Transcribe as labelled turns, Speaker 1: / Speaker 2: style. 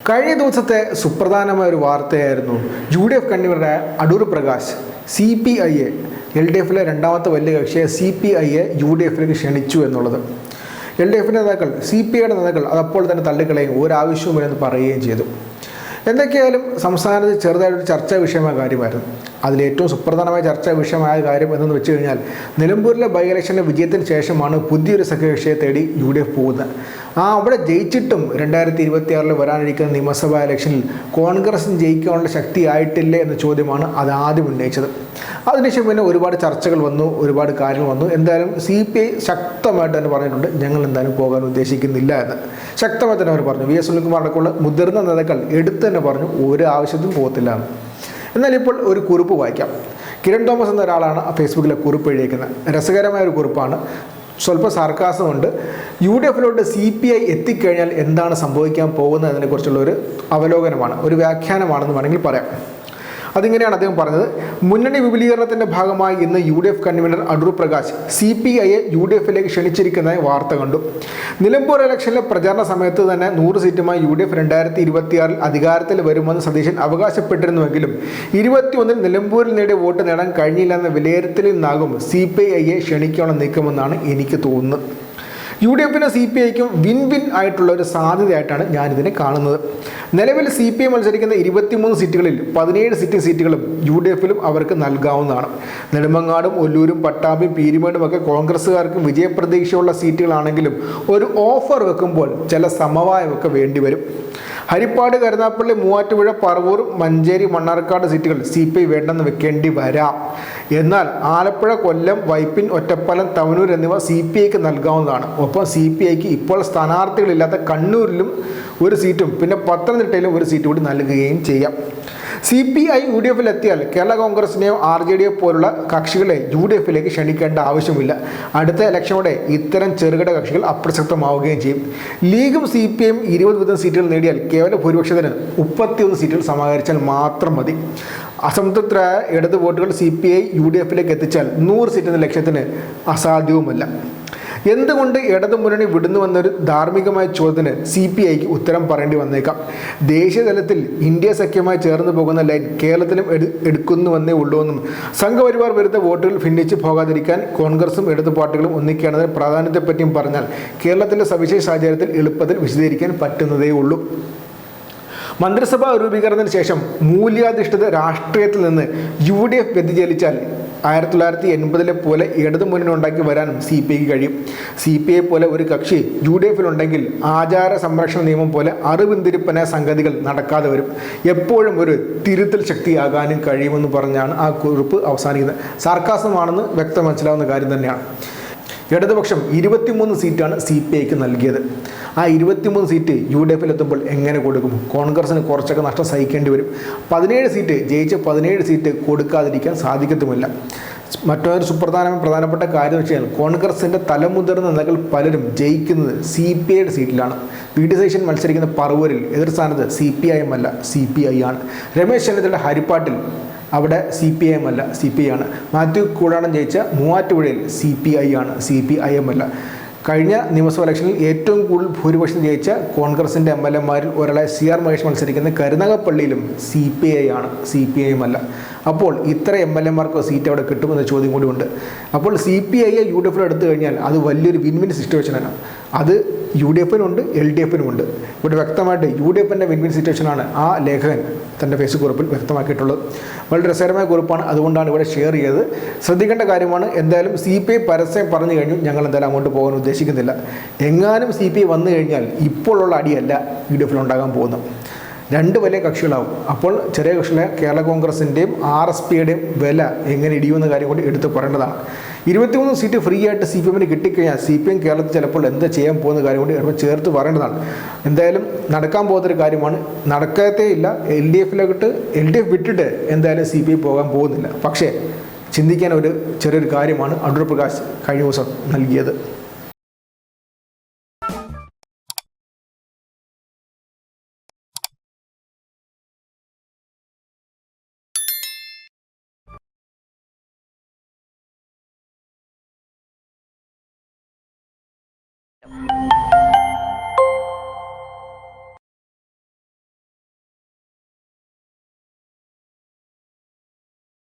Speaker 1: കഴിഞ്ഞ ദിവസത്തെ സുപ്രധാനമായ ഒരു വാർത്തയായിരുന്നു U D F കണ്ണിവരുടെ Adoor Prakash C P I A L D എഫിലെ രണ്ടാമത്തെ വലിയ കക്ഷിയെ സി പി ഐ എ യു ഡി എഫിലേക്ക് ക്ഷണിച്ചു എന്നുള്ളത്. എൽ ഡി എഫിന്റെ നേതാക്കൾ സി പി ഐയുടെ നേതാക്കൾ അതപ്പോൾ തന്നെ തള്ളിക്കളയും ഒരാവശ്യവുമില്ലെന്ന് പറയുകയും ചെയ്തു. എന്തൊക്കെയായാലും സംസ്ഥാനത്ത് ചെറുതായിട്ടൊരു ചർച്ചാ വിഷയമായ കാര്യമായിരുന്നു. അതിലേറ്റവും സുപ്രധാനമായ ചർച്ചാ വിഷയമായ കാര്യം എന്തെന്ന് വെച്ച് കഴിഞ്ഞാൽ നിലമ്പൂരിലെ ബൈ ഇലക്ഷന്റെ വിജയത്തിന് ശേഷമാണ് പുതിയൊരു സഖ്യകക്ഷിയെ തേടി യു ഡി എഫ് പോകുന്നത്. ആ അവിടെ ജയിച്ചിട്ടും രണ്ടായിരത്തി ഇരുപത്തി ആറിൽ വരാനിരിക്കുന്ന നിയമസഭാ ഇലക്ഷനിൽ കോൺഗ്രസിന് ജയിക്കാനുള്ള ശക്തി ആയിട്ടില്ലേ എന്ന ചോദ്യമാണ് അത് ആദ്യം ഉന്നയിച്ചത്. അതിനുശേഷം പിന്നെ ഒരുപാട് ചർച്ചകൾ വന്നു ഒരുപാട് കാര്യങ്ങൾ വന്നു. എന്തായാലും സി പി ഐ ശക്തമായിട്ട് തന്നെ പറഞ്ഞിട്ടുണ്ട് ഞങ്ങൾ എന്തായാലും പോകാൻ ഉദ്ദേശിക്കുന്നില്ല എന്ന്. ശക്തമായി തന്നെ അവർ പറഞ്ഞു. വി എസ് സുനിൽകുമാറടക്കമുള്ള മുതിർന്ന നേതാക്കൾ എടുത്തു തന്നെ പറഞ്ഞു ഒരു ആവശ്യത്തിനും പോകത്തില്ല എന്ന്. എന്നാൽ ഇപ്പോൾ ഒരു കുറിപ്പ് വായിക്കാം. കിരൺ തോമസ് എന്ന ഒരാളാണ് ഫേസ്ബുക്കിലെ കുറിപ്പ് എഴുതിയിരിക്കുന്നത് രസകരമായ ഒരു കുറിപ്പാണ്. സ്വല്പം സാർക്കാസമുണ്ട്. യു ഡി എഫിലോട്ട് സി പി ഐ എത്തിക്കഴിഞ്ഞാൽ എന്താണ് സംഭവിക്കാൻ പോകുന്നത് അതിനെക്കുറിച്ചുള്ള ഒരു അവലോകനമാണ് ഒരു വ്യാഖ്യാനമാണെന്ന് വേണമെങ്കിൽ പറയാം. അതിങ്ങനെയാണ് അദ്ദേഹം പറഞ്ഞത്. മുന്നണി വിപുലീകരണത്തിന്റെ ഭാഗമായി ഇന്ന് U D F convenor Adoor Prakash C P ഐയെ യു ഡി എഫിലേക്ക് ക്ഷണിച്ചിരിക്കുന്നതായി വാർത്ത കണ്ടു. നിലമ്പൂർ ഇലക്ഷനിലെ പ്രചാരണ സമയത്ത് തന്നെ നൂറ് സീറ്റുമായി യു ഡി എഫ് രണ്ടായിരത്തി ഇരുപത്തിയാറിൽ അധികാരത്തിൽ വരുമെന്ന് സതീശൻ അവകാശപ്പെട്ടിരുന്നുവെങ്കിലും ഇരുപത്തിയൊന്നിൽ നിലമ്പൂരിൽ നേടിയ വോട്ട് നേടാൻ കഴിഞ്ഞില്ല എന്ന വിലയിരുത്തലിൽ നിന്നാകും സി പി ഐയെ ക്ഷണിക്കാനുള്ള നീക്കമെന്നാണ് എനിക്ക് തോന്നുന്നത്. യു ഡി എഫിനും സി പി ഐക്കും വിൻ വിൻ ആയിട്ടുള്ള ഒരു സാധ്യതയായിട്ടാണ് ഞാനിതിനെ കാണുന്നത്. നിലവിൽ സി പി ഐ മത്സരിക്കുന്ന ഇരുപത്തിമൂന്ന് സീറ്റുകളിൽ പതിനേഴ് സിറ്റിംഗ് സീറ്റുകളും യു ഡി എഫിലും അവർക്ക് നൽകാവുന്നതാണ്. നെടുമങ്ങാടും ഒല്ലൂരും പട്ടാമ്പിയും പീരുമേടും ഒക്കെ കോൺഗ്രസ്സുകാർക്കും വിജയപ്രതീക്ഷയുള്ള സീറ്റുകളാണെങ്കിലും ഒരു ഓഫർ വെക്കുമ്പോൾ ചില സമവായമൊക്കെ വേണ്ടിവരും. ഹരിപ്പാട് കരുനാപ്പള്ളി മൂവാറ്റുപുഴ പറവൂർ മഞ്ചേരി മണ്ണാർക്കാട് സീറ്റുകൾ സി പി ഐ വേണ്ടെന്ന് വെക്കേണ്ടി വരാം. എന്നാൽ ആലപ്പുഴ കൊല്ലം വൈപ്പിൻ ഒറ്റപ്പാലം തവനൂർ എന്നിവ സി പി ഐക്ക് നൽകാവുന്നതാണ്. ഒപ്പം സി പി ഐക്ക് ഇപ്പോൾ സ്ഥാനാർത്ഥികളില്ലാത്ത കണ്ണൂരിലും ഒരു സീറ്റും പിന്നെ പത്തനംതിട്ടയിലും ഒരു സീറ്റ് കൂടി നൽകുകയും ചെയ്യാം. C P I U D എഫിലെത്തിയാൽ Kerala കോൺഗ്രസിനെയോ ആർ ജെ ഡിയോ പോലുള്ള കക്ഷികളെ യു ഡി എഫിലേക്ക് ക്ഷണിക്കേണ്ട ആവശ്യമില്ല അടുത്ത ഇലക്ഷനോടെ ഇത്തരം ചെറുകിട കക്ഷികൾ അപ്രസക്തമാവുകയും ചെയ്യും. ലീഗും സി പി ഐയും ഇരുപത് വീതം സീറ്റുകൾ നേടിയാൽ കേവല ഭൂരിപക്ഷത്തിന് മുപ്പത്തിയൊന്ന് സീറ്റുകൾ സമാഹരിച്ചാൽ മാത്രം മതി. അസംതൃപ്തരായ ഇടത് വോട്ടുകൾ C P I U D എഫിലേക്ക് എത്തിച്ചാൽ നൂറ് സീറ്റ് എന്ന ലക്ഷ്യത്തിന് അസാധ്യവുമല്ല. എന്തുകൊണ്ട് ഇടതുമുന്നണി വിടുന്നുവെന്നൊരു ധാർമ്മികമായ ചോദ്യത്തിന് സി പി ഐക്ക് ഉത്തരം പറയേണ്ടി വന്നേക്കാം. ദേശീയ തലത്തിൽ ഇന്ത്യ സഖ്യമായി ചേർന്ന് പോകുന്ന ലൈൻ കേരളത്തിലും എടു എടുക്കുന്നുവെന്നേ ഉള്ളൂ എന്നും സംഘപരിവാർ വിരുദ്ധ വോട്ടുകൾ ഭിന്നിച്ച് പോകാതിരിക്കാൻ കോൺഗ്രസും ഇടതു പാർട്ടികളും ഒന്നിക്കുകയാണെന്ന പ്രാധാന്യത്തെപ്പറ്റിയും പറഞ്ഞാൽ കേരളത്തിലെ സവിശേഷ സാഹചര്യത്തിൽ എളുപ്പത്തിൽ വിശദീകരിക്കാൻ പറ്റുന്നതേ ഉള്ളൂ. മന്ത്രിസഭാ രൂപീകരണത്തിന് ശേഷം മൂല്യാധിഷ്ഠിത രാഷ്ട്രീയത്തിൽ നിന്ന് യു ഡി എഫ് വ്യതിചലിച്ചാൽ ആയിരത്തി തൊള്ളായിരത്തി എൺപതിലെ പോലെ ഇടതു മുന്നണി ഉണ്ടാക്കി വരാനും സി പി ഐക്ക് കഴിയും. സി പി ഐ പോലെ ഒരു കക്ഷി യു ഡി എഫിലുണ്ടെങ്കിൽ ആചാര സംരക്ഷണ നിയമം പോലെ അറിവിന്തിരിപ്പന സംഗതികൾ നടക്കാതെ വരും. എപ്പോഴും ഒരു തിരുത്തൽ ശക്തിയാകാനും കഴിയുമെന്ന് പറഞ്ഞാണ് ആ കുറിപ്പ് അവസാനിക്കുന്നത്. സാർക്കാസമാണെന്ന് വ്യക്തം മനസ്സിലാവുന്ന കാര്യം തന്നെയാണ്. ഇടതുപക്ഷം ഇരുപത്തിമൂന്ന് സീറ്റാണ് സി പി ഐക്ക് നൽകിയത്. ആ ഇരുപത്തിമൂന്ന് സീറ്റ് യു ഡി എഫിൽ എത്തുമ്പോൾ എങ്ങനെ കൊടുക്കും? കോൺഗ്രസിന് കുറച്ചൊക്കെ നഷ്ടം സഹിക്കേണ്ടി വരും. പതിനേഴ് സീറ്റ് ജയിച്ച പതിനേഴ് സീറ്റ് കൊടുക്കാതിരിക്കാൻ സാധിക്കത്തുമില്ല. മറ്റൊരു സുപ്രധാന പ്രധാനപ്പെട്ട കാര്യം എന്ന് വെച്ച് കഴിഞ്ഞാൽ കോൺഗ്രസിന്റെ തലമുതിർന്ന നേതാക്കൾ പലരും ജയിക്കുന്നത് സി പി ഐയുടെ സീറ്റിലാണ് വി ഡി സേഷൻ മത്സരിക്കുന്ന പറവൂരിൽ എതിർ സ്ഥാനത്ത് സി പി ഐ എം അല്ല സി പി ഐ ആണ്. രമേശ് ചെന്നിത്തലയുടെ ഹരിപ്പാട്ടിൽ അവിടെ സി പി ഐ എം അല്ല സി പി ഐ ആണ്. മാത്യു കൂടാണം ജയിച്ച മൂവാറ്റുപുഴയിൽ സി പി ഐ ആണ് സി പി ഐ എം അല്ല. കഴിഞ്ഞ നിയമസഭാ ഇലക്ഷനിൽ ഏറ്റവും കൂടുതൽ ഭൂരിപക്ഷം ജയിച്ച കോൺഗ്രസിന്റെ എം എൽ എമാരിൽ ഒരാളെ സി ആർ മഹേഷ് മത്സരിക്കുന്ന കരുനാഗപ്പള്ളിയിലും സി പി ഐ ആണ്. സി പി ഐ അല്ല. അപ്പോൾ ഇത്ര എം എൽ എമാർക്കോ സീറ്റ് അവിടെ കിട്ടുമെന്ന ചോദ്യം കൂടിയുണ്ട്. അപ്പോൾ സി പി ഐയെ യു ഡി എഫിൽ എടുത്തു കഴിഞ്ഞാൽ അത് വലിയൊരു വിൻ വിൻ സിറ്റുവേഷനാണ് അത് യു ഡി എഫിനുണ്ട് എൽ ഡി എഫിനുമുണ്ട്. ഇവിടെ വ്യക്തമായിട്ട് യു ഡി എഫിന്റെ വിൻ വിൻ സിറ്റുവേഷനാണ് ആ ലേഖകൻ തന്റെ ഫേസ്ബുക്ക് കുറിപ്പിൽ വ്യക്തമാക്കിയിട്ടുള്ളത്. വളരെ രസകരമായ കുറിപ്പാണ് അതുകൊണ്ടാണ് ഇവിടെ ഷെയർ ചെയ്തത്. ശ്രദ്ധിക്കേണ്ട കാര്യമാണ് എന്തായാലും സി പി ഐ പരസ്യം പറഞ്ഞു കഴിഞ്ഞു ഞങ്ങൾ എന്തായാലും അങ്ങോട്ട് പോകാൻ ഉദ്ദേശിക്കുന്നില്ല. എങ്ങാനും സി പി ഐ വന്നു കഴിഞ്ഞാൽ ഇപ്പോഴുള്ള അടിയല്ല യു ഡി എഫിൽ ഉണ്ടാകാൻ പോകുന്നത്. രണ്ട് വലിയ കക്ഷികളാവും. അപ്പോൾ ചെറിയ കക്ഷികളെ കേരള കോൺഗ്രസിന്റെയും ആർ എസ് പിയുടെയും വില എങ്ങനെ ഇടിയുമെന്ന കാര്യം കൂടി എടുത്ത് പറയേണ്ടതാണ്. ഇരുപത്തിമൂന്ന് സീറ്റ് ഫ്രീ ആയിട്ട് സി പി എമ്മിന് കിട്ടിക്കഴിഞ്ഞാൽ സി പി എം കേരളത്തിൽ ചിലപ്പോൾ എന്താ ചെയ്യാൻ പോകുന്ന കാര്യം കൂടി ചിലപ്പോൾ ചേർത്ത് പറയേണ്ടതാണ്. എന്തായാലും നടക്കാൻ പോകുന്നൊരു കാര്യമാണ്. നടക്കത്തേ ഇല്ല. എൽ ഡി എഫിലോട്ട് എൽ ഡി എഫ് വിട്ടിട്ട് എന്തായാലും സി പി ഐ പോകാൻ പോകുന്നില്ല. പക്ഷേ ചിന്തിക്കാൻ ഒരു ചെറിയൊരു കാര്യമാണ് അടൂർ പ്രകാശ് കഴിഞ്ഞ ദിവസം നൽകിയത്. you.